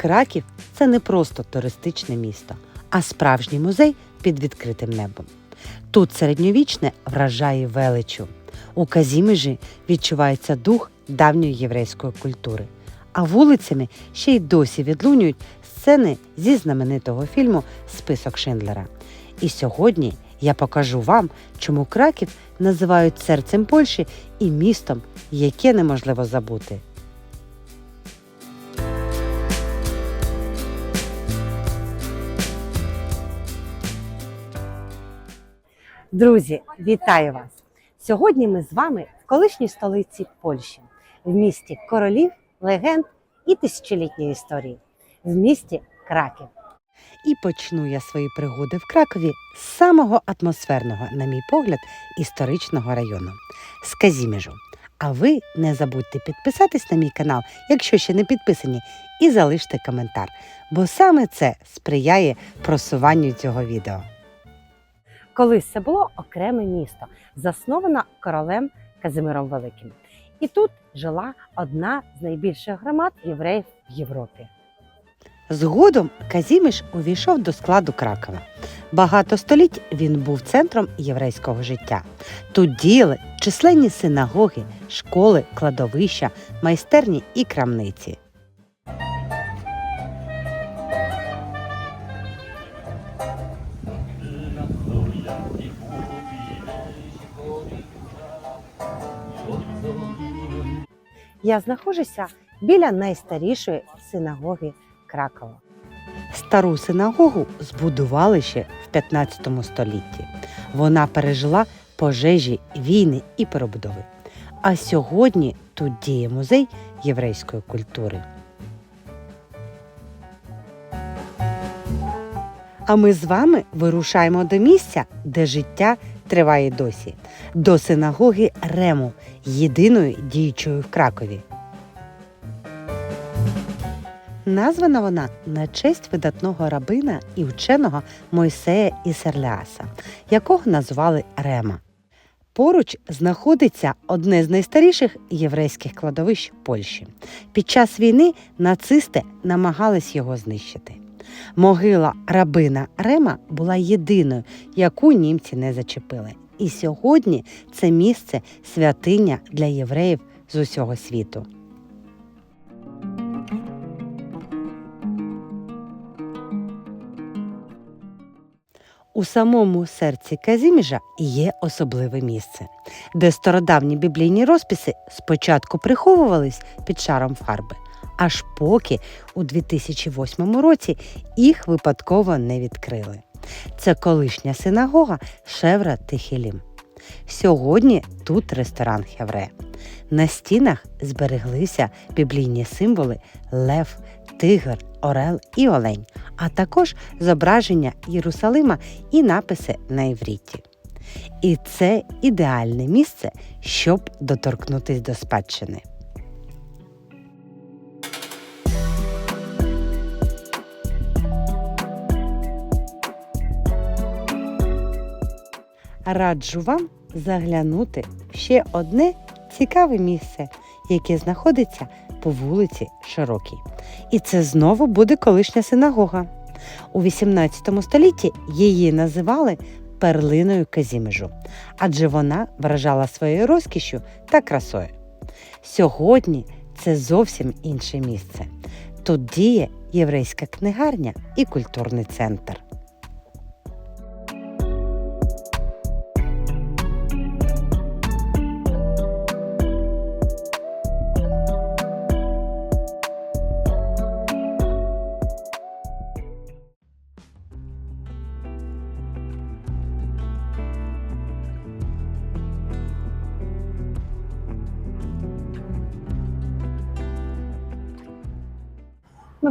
Краків це не просто туристичне місто, а справжній музей під відкритим небом. Тут середньовічне вражає величу. У Казімежі відчувається дух давньої єврейської культури, а вулицями ще й досі відлунюють сцени зі знаменитого фільму Список Шиндлера. І сьогодні я покажу вам, чому Краків називають серцем Польщі і містом, яке неможливо забути. Друзі, вітаю вас! Сьогодні ми з вами в колишній столиці Польщі, в місті королів, легенд і тисячолітньої історії, в місті Краків. І почну я свої пригоди в Кракові з самого атмосферного, на мій погляд, історичного району з Казімежу. А ви не забудьте підписатись на мій канал, якщо ще не підписані, і залиште коментар, бо саме це сприяє просуванню цього відео. Колись це було окреме місто, засноване королем Казимиром Великим. І тут жила одна з найбільших громад євреїв в Європі. Згодом Казіміш увійшов до складу Кракова. Багато століть він був центром єврейського життя. Тут діяли численні синагоги, школи, кладовища, майстерні і крамниці. Я знаходжуся біля найстарішої синагоги Кракова. Стару синагогу збудували ще в 15 столітті. Вона пережила пожежі, війни і перебудови. А сьогодні тут діє музей єврейської культури. А ми з вами вирушаємо до місця, де життя триває досі, до синагоги Рему, єдиної діючої в Кракові. Названа вона на честь видатного рабина і вченого Мойсея Ісерляса, якого назвали Рема. Поруч знаходиться одне з найстаріших єврейських кладовищ Польщі. Під час війни нацисти намагались його знищити. Могила рабина Рема була єдиною, яку німці не зачепили. І сьогодні це місце святиня для євреїв з усього світу. У самому серці Казіміжа є особливе місце, де стародавні біблійні розписи спочатку приховувались під шаром фарби, аж поки у 2008 році їх випадково не відкрили. Це колишня синагога Шевра Тихілім. Сьогодні тут ресторан Хевре. На стінах збереглися біблійні символи Лев, Тигр, Орел і Олень, а також зображення Єрусалима і написи на івріті. І це ідеальне місце, щоб доторкнутись до спадщини. Раджу вам заглянути в ще одне цікаве місце, яке знаходиться по вулиці Широкій. І це знову буде колишня синагога. У 18 столітті її називали перлиною Казімежу, адже вона вражала своєю розкішю та красою. Сьогодні це зовсім інше місце. Тут діє єврейська книгарня і культурний центр.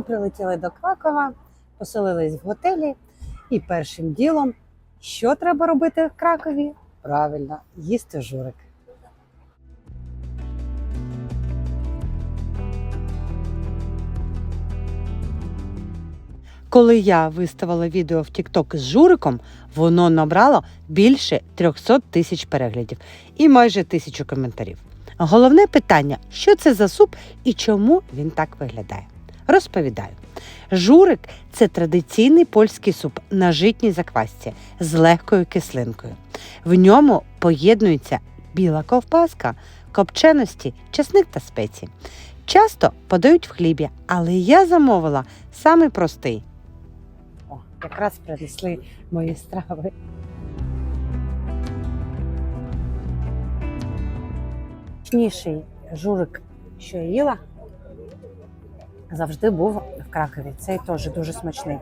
Прилетіли до Кракова, поселились в готелі, і першим ділом, що треба робити в Кракові? Правильно, їсти журик. Коли я виставила відео в TikTok з журиком, воно набрало більше 300 тисяч переглядів і майже тисячу коментарів. Головне питання: що це за суп і чому він так виглядає? Розповідаю. Журик це традиційний польський суп на житній заквасці з легкою кислинкою. В ньому поєднуються біла ковбаска, копченості, чесник та спеції. Часто подають в хлібі, але я замовила самий простий. О, якраз принесли мої страви. Смачніший журик, що я їла, завжди був в Кракові. Цей теж дуже смачний.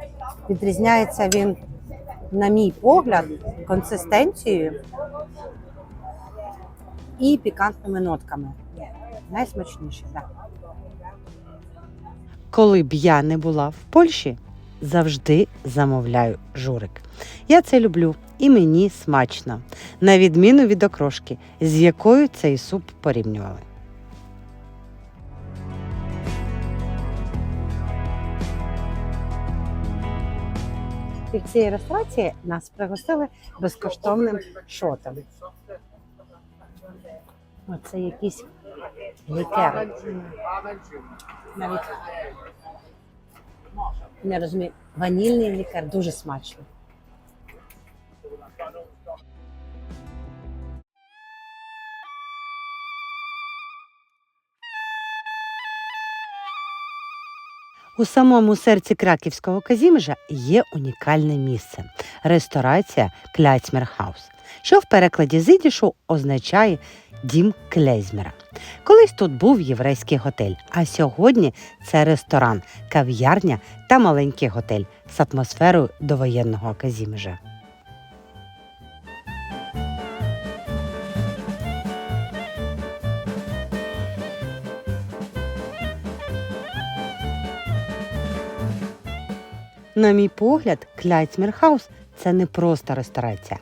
Відрізняється він, на мій погляд, консистенцією і пікантними нотками. Найсмачніший, так. Коли б я не була в Польщі, завжди замовляю журик. Я це люблю і мені смачно, на відміну від окрошки, з якою цей суп порівнювали. Під цій ресторації нас пригостили безкоштовним шотом. Оце якийсь лікер. Навіть не розумію. Ванільний лікар дуже смачно. У самому серці краківського Казімежа є унікальне місце ресторація Кляцьмерхаус, що в перекладі з означає дім Клейзмера. Колись тут був єврейський готель, а сьогодні це ресторан, кав'ярня та маленький готель з атмосферою довоєнного Казімежа. На мій погляд, Кляйцмерхаус це не просто ресторація,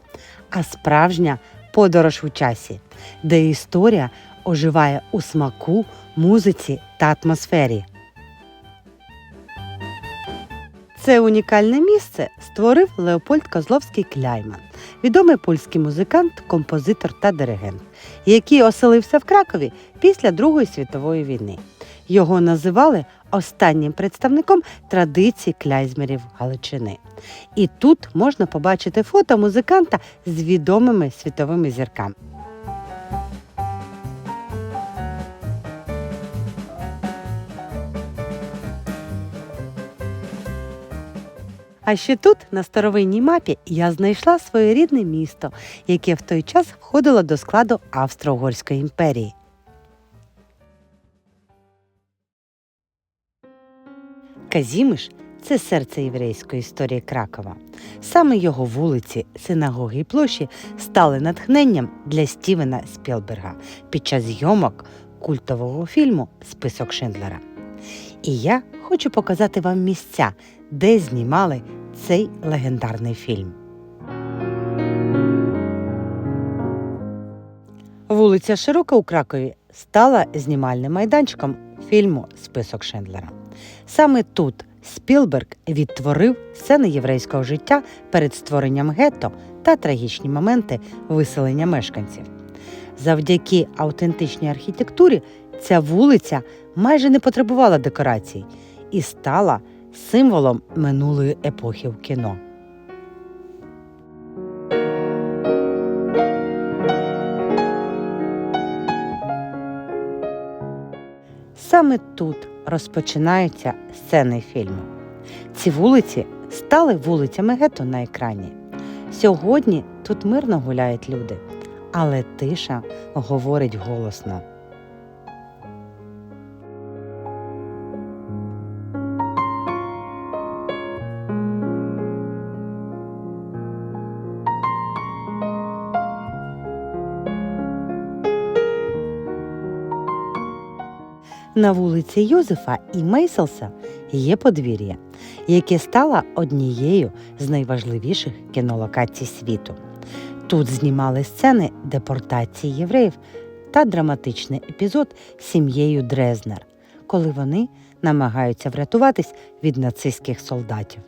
а справжня подорож у часі, де історія оживає у смаку, музиці та атмосфері. Це унікальне місце створив Леопольд Козловський Кляйман, відомий польський музикант, композитор та диригент, який оселився в Кракові після Другої світової війни. Його називали останнім представником традицій кляйзмерів Галичини. І тут можна побачити фото музиканта з відомими світовими зірками. А ще тут, на старовинній мапі, я знайшла своєрідне місто, яке в той час входило до складу Австро-Угорської імперії. Казімиш це серце єврейської історії Кракова. Саме його вулиці, синагоги і площі стали натхненням для Стівена Спілберга під час зйомок культового фільму Список Шиндлера. І я хочу показати вам місця, де знімали цей легендарний фільм. Вулиця Широка у Кракові стала знімальним майданчиком фільму Список Шиндлера. Саме тут Спілберг відтворив сцени єврейського життя перед створенням гетто та трагічні моменти виселення мешканців. Завдяки автентичній архітектурі ця вулиця майже не потребувала декорацій і стала символом минулої епохи в кіно. Саме тут розпочинаються сцени фільму. Ці вулиці стали вулицями гетто на екрані. Сьогодні тут мирно гуляють люди, але тиша говорить голосно. На вулиці Йозефа і Мейселса є подвір'я, яке стало однією з найважливіших кінолокацій світу. Тут знімали сцени депортації євреїв та драматичний епізод сім'єю Дрезнер, коли вони намагаються врятуватись від нацистських солдатів.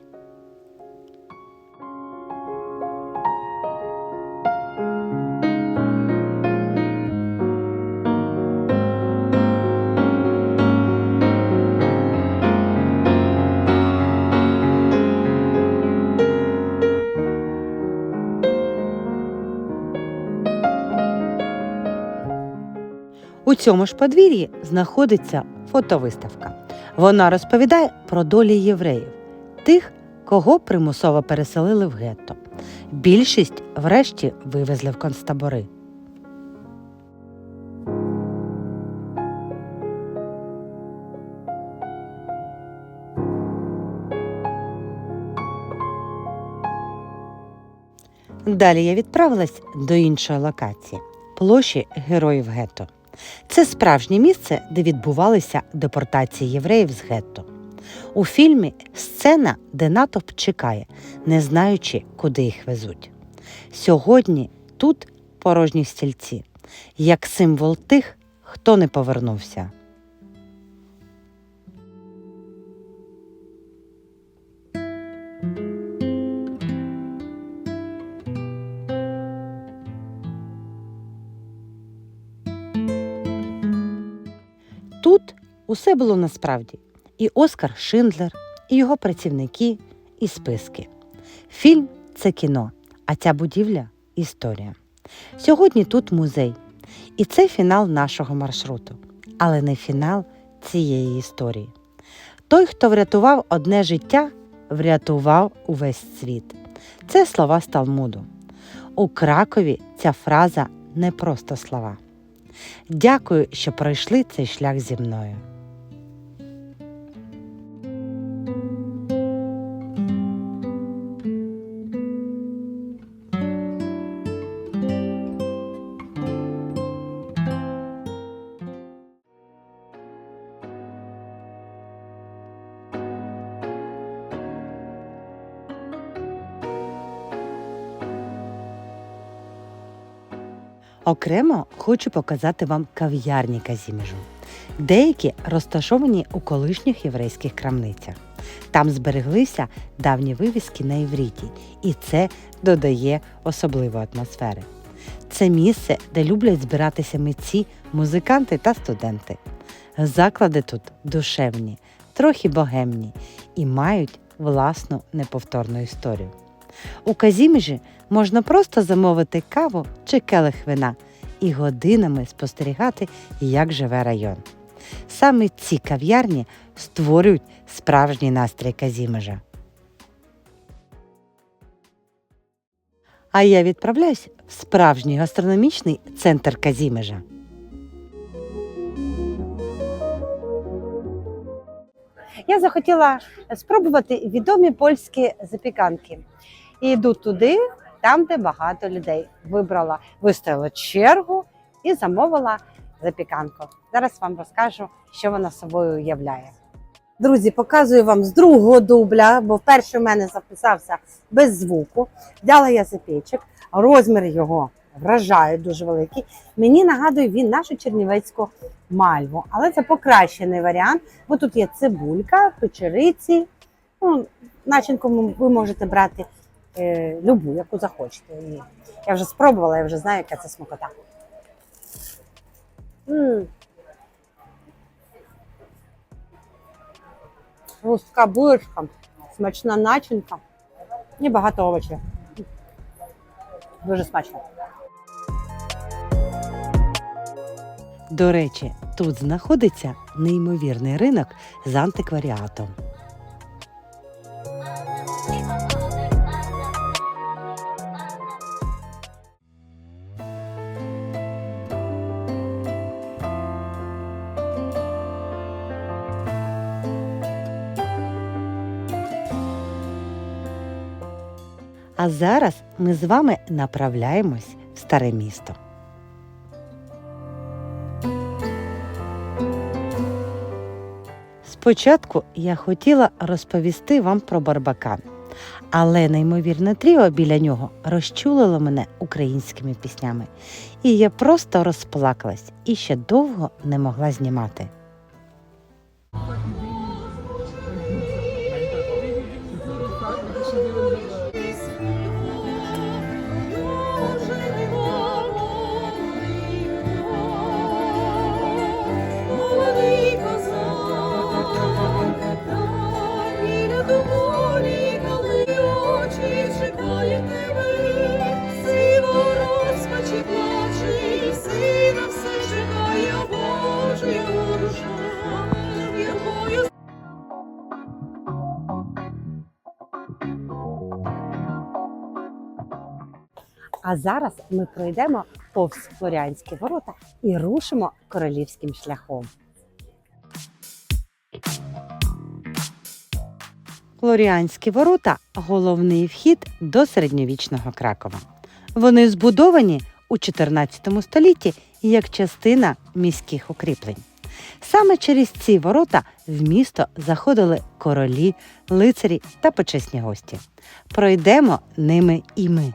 У цьому ж подвір'ї знаходиться фотовиставка. Вона розповідає про долі євреїв, тих, кого примусово переселили в гетто. Більшість, врешті, вивезли в концтабори. Далі я відправилась до іншої локації площі Героїв Гетто. Це справжнє місце, де відбувалися депортації євреїв з гетто. У фільмі сцена, де натовп чекає, не знаючи, куди їх везуть. Сьогодні тут порожні стільці, як символ тих, хто не повернувся. Усе було насправді: і Оскар Шиндлер, і його працівники, і списки. Фільм це кіно, а ця будівля історія. Сьогодні тут музей. І це фінал нашого маршруту, але не фінал цієї історії. Той, хто врятував одне життя, врятував увесь світ. Це слова з Талмуду. У Кракові ця фраза не просто слова. Дякую, що пройшли цей шлях зі мною. Окремо хочу показати вам кав'ярні Казіміжу. Деякі розташовані у колишніх єврейських крамницях. Там збереглися давні вивіски на івріті, і це додає особливої атмосфери. Це місце, де люблять збиратися митці, музиканти та студенти. Заклади тут душевні, трохи богемні і мають власну неповторну історію. У Казіміжі можна просто замовити каву чи келих вина і годинами спостерігати, як живе район. Саме ці кав'ярні створюють справжній настрій Казімежа. А я відправляюсь в справжній гастрономічний центр Казімежа. Я захотіла спробувати відомі польські запіканки. І йду туди, там, де багато людей. Вибрала, виставила чергу і замовила запіканку. Зараз вам розкажу, що вона собою уявляє. Друзі, показую вам з другого дубля, бо вперше в мене записався без звуку. Взяла я запічок, розмір його вражає дуже великий. Мені нагадує він нашу чернівецьку мальву, але це покращений варіант, бо тут є цибулька, печериці. Ну, начинку ви можете брати любу, яку захочете. І я вже спробувала, я вже знаю, яка це смакота. М. Хрустка булочка, смачна начинка і багато овочів. Дуже смачно. До речі, тут знаходиться неймовірний ринок з антикваріатом. А зараз ми з вами направляємось в старе місто. Спочатку я хотіла розповісти вам про Барбакан, але неймовірне тріо біля нього розчулило мене українськими піснями, і я просто розплакалась і ще довго не могла знімати. А зараз ми пройдемо повз Флоріанські ворота і рушимо королівським шляхом. Флоріанські ворота головний вхід до середньовічного Кракова. Вони збудовані у 14 столітті як частина міських укріплень. Саме через ці ворота в місто заходили королі, лицарі та почесні гості. Пройдемо ними і ми.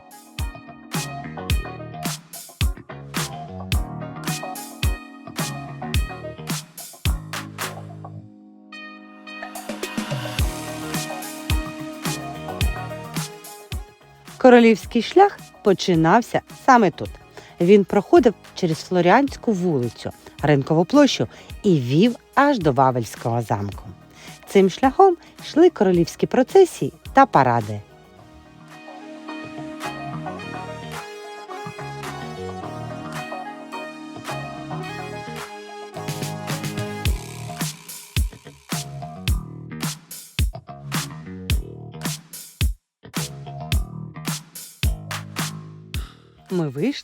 Королівський шлях починався саме тут. Він проходив через Флоріанську вулицю, ринкову площу і вів аж до Вавельського замку. Цим шляхом йшли королівські процесії та паради.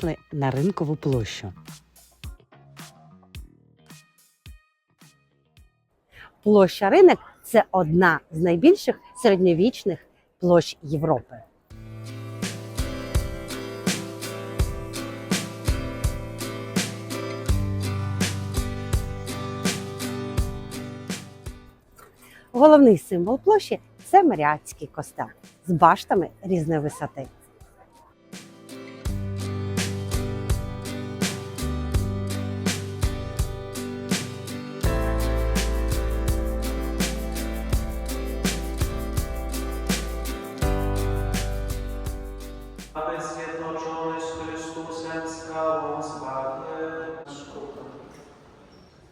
Вийшли на ринкову площу. Площа ринок це одна з найбільших середньовічних площ Європи. Головний символ площі це Маріатський костел з баштами різної висоти.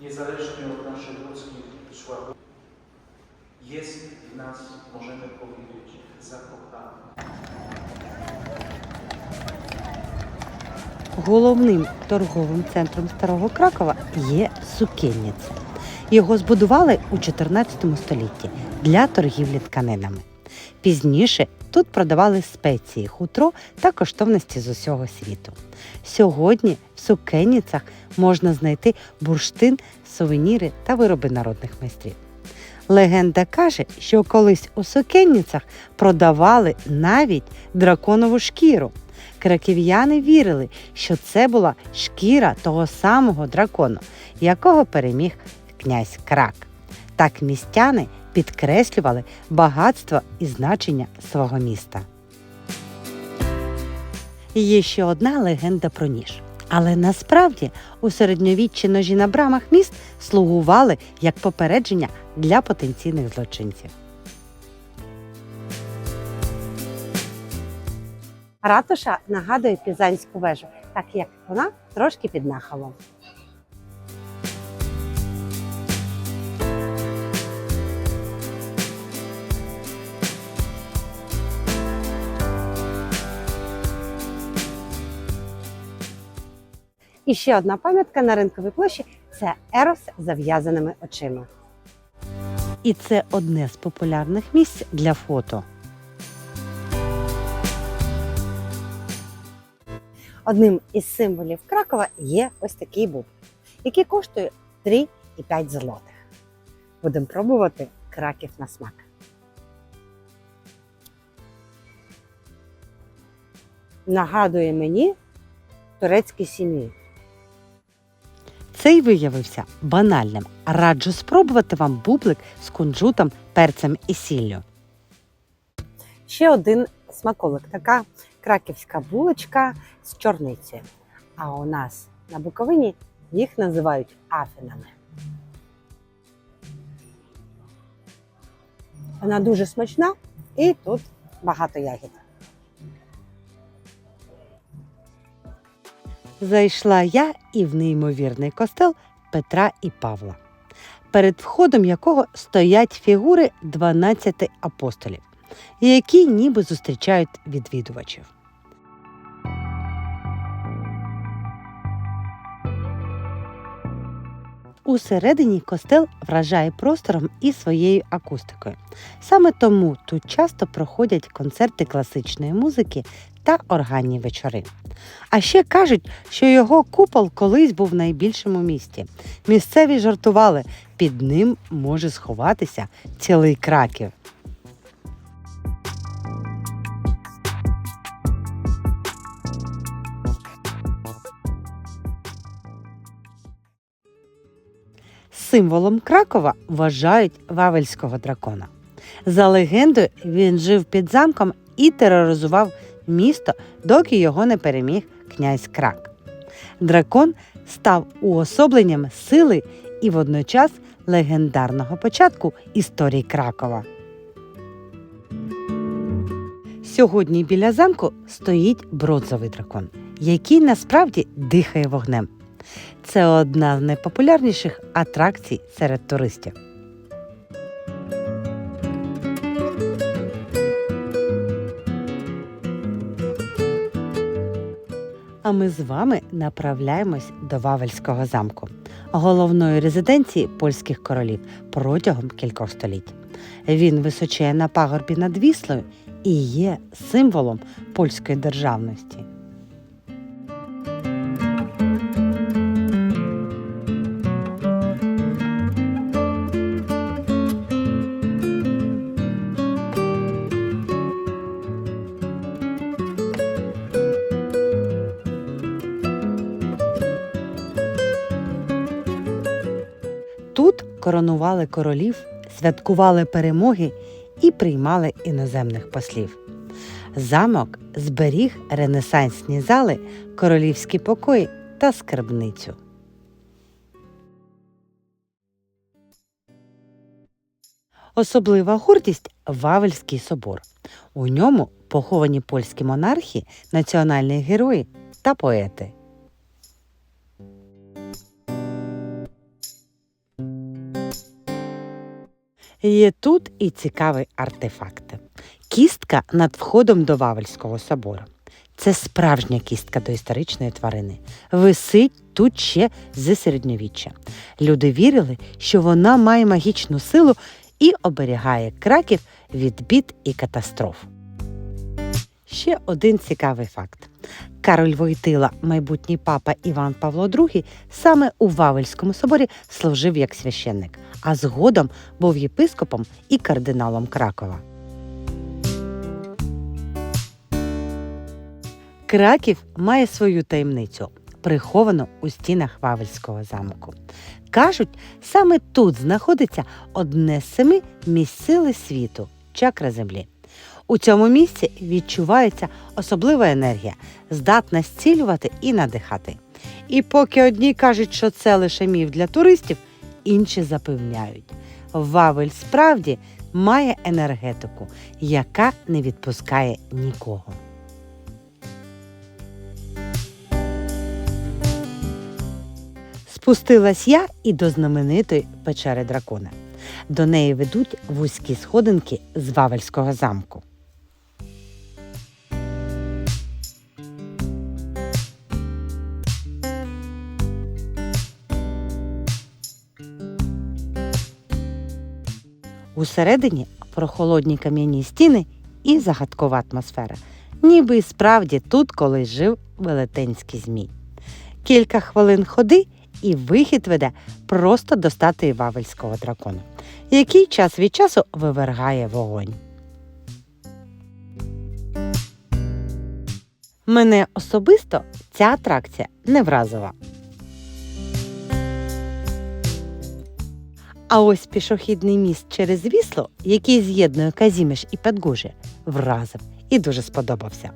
Niezależnie od naszych ludzkich słabości, jest w nas, możemy powiedzieć, zakochany. Головним торговим центром старого Кракова є сукенниця. Його збудували у 14 столітті для торгівлі тканинами. Пізніше тут продавали спеції, хутро та коштовності з усього світу. Сьогодні в сукенницях можна знайти бурштин, сувеніри та вироби народних майстрів. Легенда каже, що колись у сукенницях продавали навіть драконову шкіру. Краків'яни вірили, що це була шкіра того самого дракону, якого переміг князь Крак. Так містяни підкреслювали багатство і значення свого міста. Є ще одна легенда про ніж. Але насправді у середньовіччі ножі на брамах міст слугували як попередження для потенційних злочинців. Ратуша нагадує Пізанську вежу, так як вона трошки під нахилом. І ще одна пам'ятка на ринковій площі це Ерос з зав'язаними очима. І це одне з популярних місць для фото. Одним із символів Кракова є ось такий буб, який коштує 3,5 злотих. Будемо пробувати краків на смак. Нагадує мені турецькі сім'ї. Цей виявився банальним. Раджу спробувати вам бублик з кунжутом, перцем і сіллю. Ще один смаколик. Така краківська булочка з чорницею. А у нас на Буковині їх називають афінами. Вона дуже смачна і тут багато ягід. Зайшла я і в неймовірний костел Петра і Павла, перед входом якого стоять фігури 12 апостолів, які ніби зустрічають відвідувачів. Усередині костел вражає простором і своєю акустикою. Саме тому тут часто проходять концерти класичної музики та органні вечори. А ще кажуть, що його купол колись був в найбільшому місті. Місцеві жартували, під ним може сховатися цілий краків. Символом Кракова вважають вавельського дракона. За легендою, він жив під замком і тероризував місто, доки його не переміг князь Крак. Дракон став уособленням сили і водночас легендарного початку історії Кракова. Сьогодні біля замку стоїть бронзовий дракон, який насправді дихає вогнем. Це одна з найпопулярніших атракцій серед туристів. А ми з вами направляємось до Вавельського замку, головної резиденції польських королів протягом кількох століть. Він височає на пагорбі над Віслою і є символом польської державності. Коронували королів, святкували перемоги і приймали іноземних послів. Замок зберіг ренесансні зали, королівські покої та скарбницю. Особлива гордість Вавельський собор. У ньому поховані польські монархи, національні герої та поети. Є тут і цікавий артефакт. Кістка над входом до Вавельського собору. Це справжня кістка до історичної тварини. Висить тут ще з середньовіччя. Люди вірили, що вона має магічну силу і оберігає краків від бід і катастроф. Ще один цікавий факт. Кароль Войтила, майбутній папа Іван Павло II, саме у Вавельському соборі служив як священник, а згодом був єпископом і кардиналом Кракова. Краків має свою таємницю, приховану у стінах Вавельського замку. Кажуть, саме тут знаходиться одне з семи місць сили світу чакра землі. У цьому місці відчувається особлива енергія, здатна зцілювати і надихати. І поки одні кажуть, що це лише міф для туристів, інші запевняють, Вавель справді має енергетику, яка не відпускає нікого. Спустилась я і до знаменитої печери дракона. До неї ведуть вузькі сходинки з Вавельського замку. Усередині прохолодні кам'яні стіни і загадкова атмосфера, ніби справді тут колись жив велетенський змій. Кілька хвилин ходи, і вихід веде просто до статуї Вавельського дракона, який час від часу вивергає вогонь. Мене особисто ця атракція не вразила. А ось пішохідний міст через Вісло, який з'єднує Казіміш і Педгужі, вразив і дуже сподобався.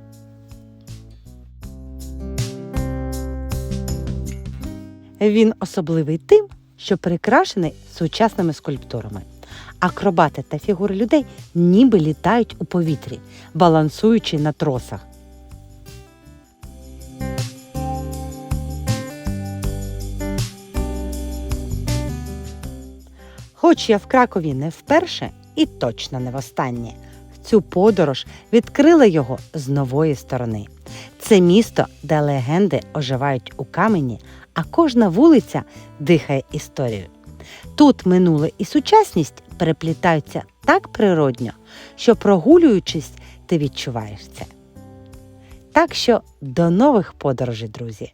Він особливий тим, що прикрашений сучасними скульптурами. Акробати та фігури людей ніби літають у повітрі, балансуючи на тросах. Хоч я в Кракові не вперше і точно не востаннє. Цю подорож відкрила його з нової сторони. Це місто, де легенди оживають у камені, а кожна вулиця дихає історією. Тут минуле і сучасність переплітаються так природньо, що прогулюючись, ти відчуваєш це. Так що до нових подорожей, друзі!